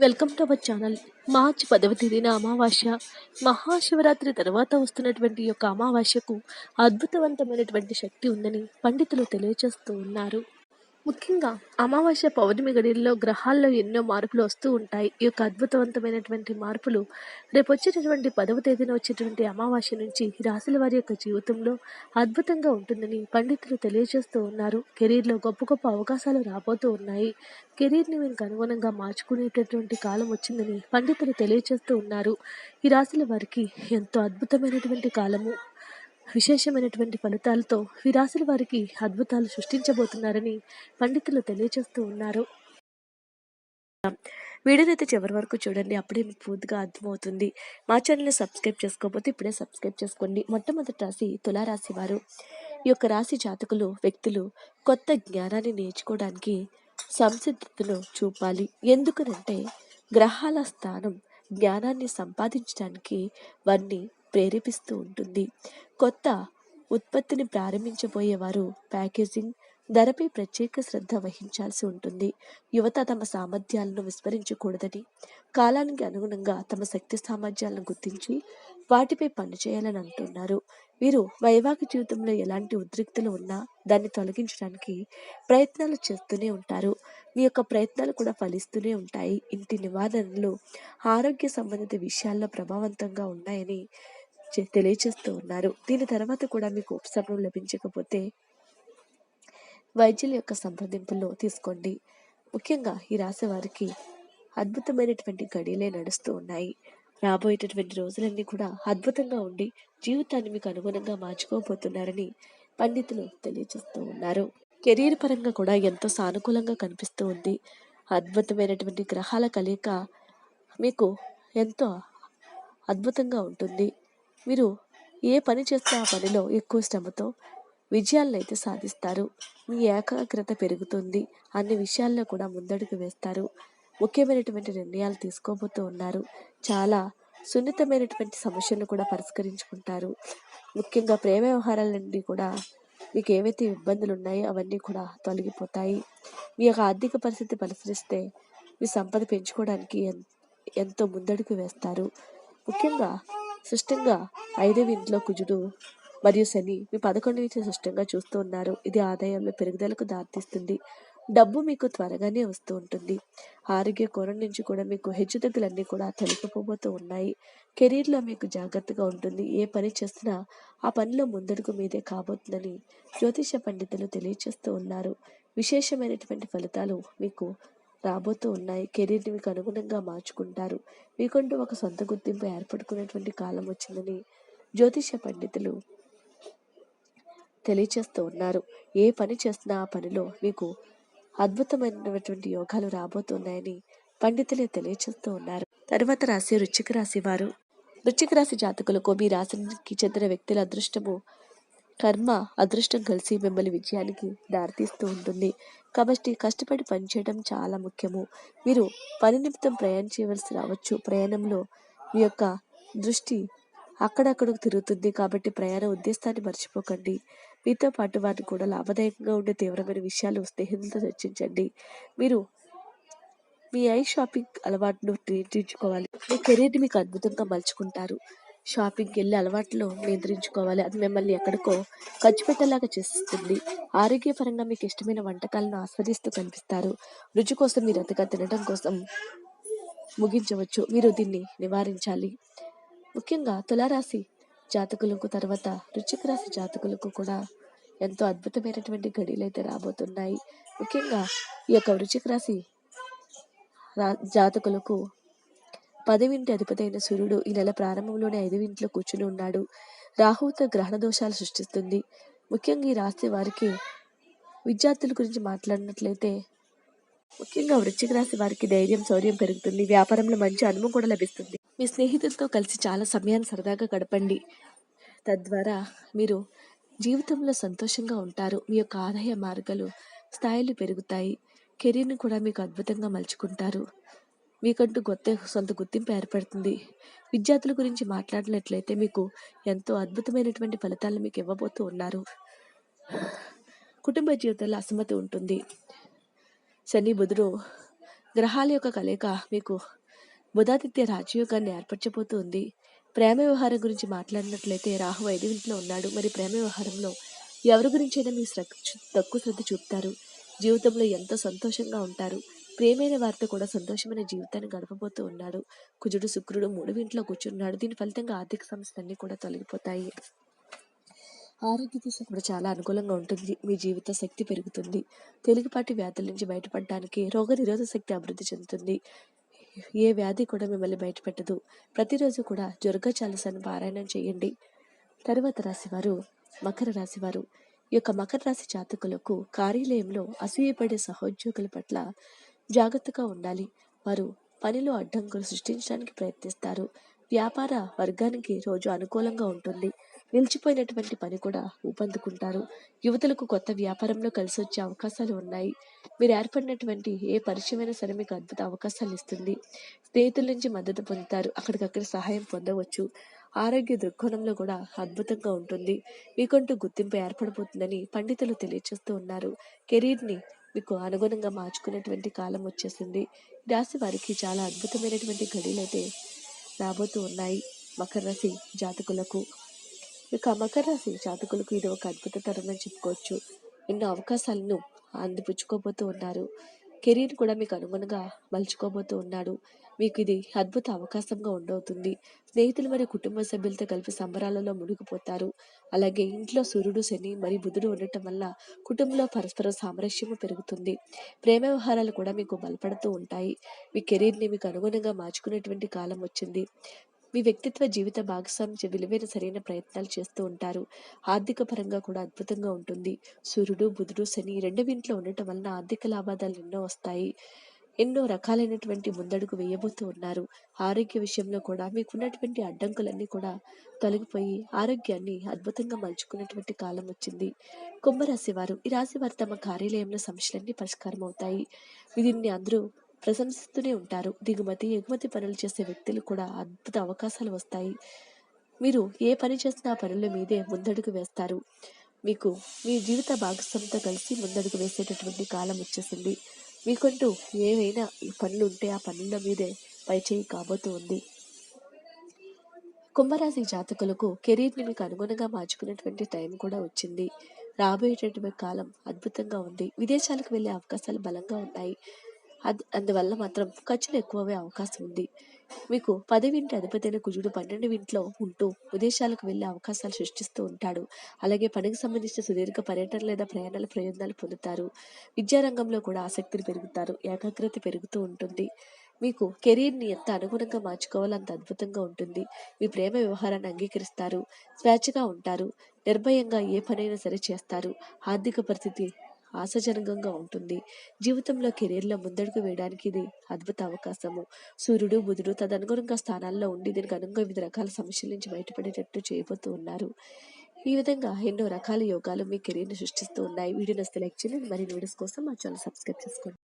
Welcome to our channel. మార్చి పదవ తేదీన అమావాస్య. మహాశివరాత్రి తర్వాత వస్తున్నటువంటి యొక్క అమావాస్యకు అద్భుతవంతమైనటువంటి శక్తి ఉందని పండితులు తెలియజేస్తూ ఉన్నారు. ముఖ్యంగా అమావాస్య పౌర్ణమి గడిలో గ్రహాల్లో ఎన్నో మార్పులు వస్తూ ఉంటాయి. ఈ యొక్క అద్భుతవంతమైనటువంటి మార్పులు రేపు వచ్చేటటువంటి పదవ తేదీన వచ్చేటువంటి అమావాస్య నుంచి ఈ రాశుల వారి యొక్క జీవితంలో అద్భుతంగా ఉంటుందని పండితులు తెలియజేస్తూ ఉన్నారు. కెరీర్లో గొప్ప గొప్ప అవకాశాలు రాబోతూ ఉన్నాయి. కెరీర్ని మీకు అనుగుణంగా మార్చుకునేటటువంటి కాలం వచ్చిందని పండితులు తెలియజేస్తూ ఉన్నారు. ఈ రాశుల వారికి ఎంతో అద్భుతమైనటువంటి కాలము. విశేషమైనటువంటి ఫలితాలతో ఈ వారికి అద్భుతాలు సృష్టించబోతున్నారని పండితులు తెలియజేస్తూ ఉన్నారు. వీడియోని అయితే చివరి వరకు చూడండి అప్పుడే మీకు పూర్తిగా అర్థమవుతుంది. మా ఛానల్ని సబ్స్క్రైబ్ చేసుకోకపోతే ఇప్పుడే సబ్స్క్రైబ్ చేసుకోండి. మొట్టమొదటి రాశి తులారాశి వారు. ఈ యొక్క రాశి జాతకులు వ్యక్తులు కొత్త జ్ఞానాన్ని నేర్చుకోవడానికి సంసిద్ధతను చూపాలి. ఎందుకనంటే గ్రహాల స్థానం జ్ఞానాన్ని సంపాదించడానికి వారిని ప్రేరేపిస్తూ ఉంటుంది. కొత్త ఉత్పత్తిని ప్రారంభించబోయేవారు ప్యాకేజింగ్ ధరపై ప్రత్యేక శ్రద్ధ వహించాల్సి ఉంటుంది. యువత తమ సామర్థ్యాలను విస్మరించకూడదని కాలానికి అనుగుణంగా తమ శక్తి సామర్థ్యాలను గుర్తించి వాటిపై పనిచేయాలని అంటున్నారు. వీరు వైవాహిక జీవితంలో ఎలాంటి ఉద్రిక్తలు ఉన్నా దాన్ని తొలగించడానికి ప్రయత్నాలు చేస్తూనే ఉంటారు. మీ యొక్క ప్రయత్నాలు కూడా ఫలిస్తూనే ఉంటాయి. ఇంటి నివారణలు ఆరోగ్య సంబంధిత విషయాల్లో ప్రభావవంతంగా ఉన్నాయని తెలియచేస్తూ తెలియజేస్తూ ఉన్నారు. దీని తర్వాత కూడా మీకు ఉపశమనం లభించకపోతే వైద్యుల యొక్క సంప్రదింపుల్లో తీసుకోండి. ముఖ్యంగా ఈ రాశి వారికి అద్భుతమైనటువంటి గడిలే నడుస్తూ ఉన్నాయి. రాబోయేటటువంటి రోజులన్నీ కూడా అద్భుతంగా ఉండి జీవితాన్ని మీకు అనుగుణంగా మార్చుకోబోతున్నారని పండితులు తెలియజేస్తూ ఉన్నారు. కెరీర్ పరంగా కూడా ఎంతో సానుకూలంగా కనిపిస్తూ ఉంది. అద్భుతమైనటువంటి గ్రహాల కలయిక మీకు ఎంతో అద్భుతంగా ఉంటుంది. మీరు ఏ పని చేస్తే ఆ పనిలో ఎక్కువ శ్రమతో విజయాలను అయితే సాధిస్తారు. మీ ఏకాగ్రత పెరుగుతుంది. అన్ని విషయాల్లో కూడా ముందడుగు వేస్తారు. ముఖ్యమైనటువంటి నిర్ణయాలు తీసుకోబోతూ ఉన్నారు. చాలా సున్నితమైనటువంటి సమస్యలను కూడా పరిష్కరించుకుంటారు. ముఖ్యంగా ప్రేమ వ్యవహారాల నుండి కూడా మీకు ఏవైతే ఇబ్బందులు ఉన్నాయో అవన్నీ కూడా తొలగిపోతాయి. మీ యొక్క ఆర్థిక పరిస్థితి పరిశీలిస్తే మీ సంపద పెంచుకోవడానికి ఎన్- ఎంతో ముందడుగు వేస్తారు. ముఖ్యంగా స్పష్టంగా ఐదవ ఇంట్లో కుజుడు మరియు శని మీ పదకొండు నుంచి స్పష్టంగా చూస్తూ ఉన్నారు. ఇది ఆదాయంలో పెరుగుదలకు దారితీస్తుంది. డబ్బు మీకు త్వరగానే వస్తూ ఉంటుంది. ఆరోగ్య కోణం నుంచి కూడా మీకు హెచ్చుతగ్గులన్నీ కూడా తెలుపుకోబోతూ ఉన్నాయి. కెరీర్లో మీకు జాగ్రత్తగా ఉంటుంది. ఏ పని చేసినా ఆ పనిలో ముందడుగు మీదే కాబోతుందని జ్యోతిష పండితులు తెలియచేస్తూ ఉన్నారు. విశేషమైనటువంటి ఫలితాలు మీకు రాబోతూ ఉన్నాయి. కెరీర్ని మీకు అనుగుణంగా మార్చుకుంటారు. మీకంటూ ఒక సొంత గుర్తింపు ఏర్పడుకునేటువంటి కాలం వచ్చిందని జ్యోతిష పండితులు తెలియచేస్తూ ఉన్నారు. ఏ పని చేస్తున్నా ఆ పనిలో మీకు అద్భుతమైనటువంటి యోగాలు రాబోతున్నాయని పండితులే తెలియచేస్తూ ఉన్నారు. తర్వాత రాశి వృచ్చిక రాశి వారు. వృచ్చిక రాశి జాతకులకు మీ రాశికి చెందిన వ్యక్తుల అదృష్టము కర్మ అదృష్టం కలిసి మిమ్మల్ని విజయానికి దారితీస్తూ ఉంటుంది. కాబట్టి కష్టపడి పనిచేయడం చాలా ముఖ్యము. మీరు పని నిమిత్తం ప్రయాణం చేయవలసి రావచ్చు. ప్రయాణంలో మీ యొక్క దృష్టి అక్కడక్కడకు తిరుగుతుంది. కాబట్టి ప్రయాణ ఉద్దేశాన్ని మర్చిపోకండి. మీతో పాటు వారిని కూడా లాభదాయకంగా ఉండే తీవ్రమైన విషయాలు స్నేహితులతో చర్చించండి. మీరు మీ ఐ షాపింగ్ అలవాటును నియంత్రించుకోవాలి మీ కెరీర్ని మీకు అద్భుతంగా మలుచుకుంటారు. షాపింగ్కి వెళ్ళే అలవాట్లు నియంత్రించుకోవాలి. అది మిమ్మల్ని ఎక్కడికో ఖర్చు పెట్టేలాగా చేస్తుంది. ఆరోగ్యపరంగా మీకు ఇష్టమైన వంటకాలను ఆస్వాదిస్తూ కనిపిస్తారు. రుచి కోసం మీరు అంతగా తినడం కోసం ముగించవచ్చు. మీరు దీన్ని నివారించాలి. ముఖ్యంగా తులారాశి జాతకులకు తర్వాత రుచిక రాశి జాతకులకు కూడా ఎంతో అద్భుతమైనటువంటి గడియలు అయితే రాబోతున్నాయి. ముఖ్యంగా ఈ యొక్క వృశ్చిక రాశి రా జాతకులకు పదవింటి అధిపతి అయిన సూర్యుడు ఈ నెల ప్రారంభంలోనే ఐదవింట్లో కూర్చుని ఉన్నాడు. రాహువుతో గ్రహణ దోషాలు సృష్టిస్తుంది. ముఖ్యంగా ఈ రాశి వారికి విద్యార్థుల గురించి మాట్లాడినట్లయితే ముఖ్యంగా వృశ్చిక రాశి వారికి ధైర్యం శౌర్యం పెరుగుతుంది. వ్యాపారంలో మంచి అనుభవం కూడా లభిస్తుంది. మీ స్నేహితులతో కలిసి చాలా సమయాన్ని సరదాగా గడపండి. తద్వారా మీరు జీవితంలో సంతోషంగా ఉంటారు. మీ యొక్క ఆదాయ మార్గాలు స్థాయిలు పెరుగుతాయి. కెరీర్ని కూడా మీకు అద్భుతంగా మలుచుకుంటారు. మీకంటూ కొత్త సొంత గుర్తింపు ఏర్పడుతుంది. విద్యార్థుల గురించి మాట్లాడినట్లయితే మీకు ఎంతో అద్భుతమైనటువంటి ఫలితాలను మీకు ఇవ్వబోతూ ఉన్నారు. కుటుంబ జీవితంలో అసమ్మతి ఉంటుంది. శని బుధుడు గ్రహాల యొక్క కలయిక మీకు బుధాదిత్య రాజయోగాన్ని ఏర్పరచబోతుంది. ప్రేమ వ్యవహారం గురించి మాట్లాడినట్లయితే రాహు ఐదు ఇంట్లో ఉన్నాడు. మరి ప్రేమ వ్యవహారంలో ఎవరి గురించైనా మీ శ్రద్ధ తక్కువ శ్రద్ధ చూపుతారు. జీవితంలో ఎంతో సంతోషంగా ఉంటారు. ప్రేమైన వారితో కూడా సంతోషమైన జీవితాన్ని గడపబోతూ ఉన్నాడు. కుజుడు శుక్రుడు మూడు ఇంట్లో కూర్చున్నాడు. దీని ఫలితంగా ఆర్థిక సమస్యలన్నీ కూడా తొలగిపోతాయి. ఆరోగ్య దిశ కూడా చాలా అనుకూలంగా ఉంటుంది. మీ జీవిత శక్తి పెరుగుతుంది. తేలికపాటి వ్యాధుల నుంచి బయటపడడానికి రోగ నిరోధక శక్తి అభివృద్ధి చెందుతుంది. ఏ వ్యాధి కూడా మిమ్మల్ని బయటపెట్టదు. ప్రతిరోజు కూడా జ్వరగా చాలాసార్లు పారాయణం చేయండి. తరువాత రాశివారు మకర రాశివారు. ఈ యొక్క మకర రాశి జాతకులకు కార్యాలయంలో అసూయపడే సహోద్యోగుల పట్ల జాగ్రత్తగా ఉండాలి. వారు పనిలో అడ్డంకులు సృష్టించడానికి ప్రయత్నిస్తారు. వ్యాపార వర్గానికి రోజు అనుకూలంగా ఉంటుంది. నిలిచిపోయినటువంటి పని కూడా ఊపందుకుంటారు. యువతలకు కొత్త వ్యాపారంలో కలిసి వచ్చే అవకాశాలు ఉన్నాయి. మీరు ఏర్పడినటువంటి ఏ పరిచయమైనా సరే మీకు అద్భుత అవకాశాలు ఇస్తుంది. స్నేహితుల నుంచి మద్దతు పొందుతారు. అక్కడికక్కడ సహాయం పొందవచ్చు. ఆరోగ్య దృక్కోణంలో కూడా అద్భుతంగా ఉంటుంది. మీకంటూ గుర్తింపు ఏర్పడబోతుందని పండితులు తెలియజేస్తూ ఉన్నారు. కెరీర్ని మీకు అనుగుణంగా మార్చుకునేటువంటి కాలం వచ్చేసింది. రాశి వారికి చాలా అద్భుతమైనటువంటి గడియలు అయితే రాబోతూ ఉన్నాయి. మకర రాశి జాతకులకు. ఇక మకర రాశి జాతకులకు ఇది ఒక అద్భుత తరం అని చెప్పుకోవచ్చు. ఎన్నో అవకాశాలను అందిపుచ్చుకోబోతూ ఉన్నారు. కెరీర్ కూడా మీకు అనుగుణంగా మలుచుకోబోతూ ఉన్నాడు. మీకు ఇది అద్భుత అవకాశంగా ఉండవుతుంది. స్నేహితులు మరియు కుటుంబ సభ్యులతో కలిపి సంబరాలలో మునిగిపోతారు. అలాగే ఇంట్లో సూర్యుడు శని మరియు బుధుడు ఉండటం వల్ల కుటుంబంలో పరస్పర సామరస్యము పెరుగుతుంది. ప్రేమ వ్యవహారాలు కూడా మీకు బలపడుతూ ఉంటాయి. మీ కెరీర్ని మీకు అనుగుణంగా మార్చుకునేటువంటి కాలం వచ్చింది. మీ వ్యక్తిత్వ జీవిత భాగస్వామి విలువైన సరైన ప్రయత్నాలు చేస్తూ ఉంటారు. ఆర్థిక పరంగా కూడా అద్భుతంగా ఉంటుంది. సూర్యుడు బుధుడు శని రెండు ఇంట్లో ఉండటం వలన ఆర్థిక లాభాలు ఎన్నో వస్తాయి. ఎన్నో రకాలైనటువంటి ముందడుగు వేయబోతూ ఉన్నారు. ఆరోగ్య విషయంలో కూడా మీకున్నటువంటి అడ్డంకులన్నీ కూడా తొలగిపోయి ఆరోగ్యాన్ని అద్భుతంగా మలుచుకున్నటువంటి కాలం వచ్చింది. కుంభరాశి వారు ఈ రాశి వారు తమ కార్యాలయంలో సమస్యలన్నీ పరిష్కారం అవుతాయి దీన్ని అందరూ ప్రశంసిస్తూనే ఉంటారు. దిగుమతి ఎగుమతి పనులు చేసే వ్యక్తులు కూడా అద్భుత అవకాశాలు వస్తాయి. మీరు ఏ పని చేసినా పనుల మీదే ముందడుగు వేస్తారు. మీకు మీ జీవిత భాగస్వామితో కలిసి ముందడుగు వేసేటటువంటి కాలం వచ్చేసింది. మీకంటూ ఏవైనా పనులు ఉంటే ఆ పనుల మీదే పైచేయి కాబోతూ ఉంది. కుంభరాశి జాతకులకు కెరీర్ని మీకు అనుగుణంగా మార్చుకునేటువంటి టైం కూడా వచ్చింది. రాబోయేటటువంటి కాలం అద్భుతంగా ఉంది. విదేశాలకు వెళ్ళే అవకాశాలు బలంగా ఉన్నాయి. అది అందువల్ల మాత్రం ఖర్చులు ఎక్కువవే అవకాశం ఉంది. మీకు పదవింటి అధిపతైన కుజుడు పన్నెండు ఇంట్లో ఉంటూ విదేశాలకు వెళ్ళే అవకాశాలు సృష్టిస్తూ ఉంటాడు. అలాగే పనికి సంబంధించిన సుదీర్ఘ పర్యటన లేదా ప్రయాణాల ప్రయోజనాలు పొందుతారు. విద్యారంగంలో కూడా ఆసక్తిని పెరుగుతారు. ఏకాగ్రత పెరుగుతూ ఉంటుంది. మీకు కెరీర్ని ఎంత అనుగుణంగా మార్చుకోవాలో అంత అద్భుతంగా ఉంటుంది. మీ ప్రేమ వ్యవహారాన్ని అంగీకరిస్తారు. స్వేచ్ఛగా ఉంటారు. నిర్భయంగా ఏ పనైనా సరే చేస్తారు. ఆర్థిక పరిస్థితి ఆశాజనకంగా ఉంటుంది. జీవితంలో కెరీర్లో ముందడుగు వేయడానికి ఇది అద్భుత అవకాశము. సూర్యుడు బుధుడు తదనుగుణంగా స్థానాల్లో ఉండి దీనికి అనుగుణంగా వివిధ రకాల సమస్యల నుంచి బయటపడేటట్టు చేయబోతూ ఉన్నారు. ఈ విధంగా ఎన్నో రకాల యోగాలు మీ కెరీర్ని సృష్టిస్తూ ఉన్నాయి. వీడియో నస్తే లైక్ చేయండి. మరిన్ని వీడియోస్ కోసం మా ఛానల్ సబ్స్క్రైబ్ చేసుకోండి.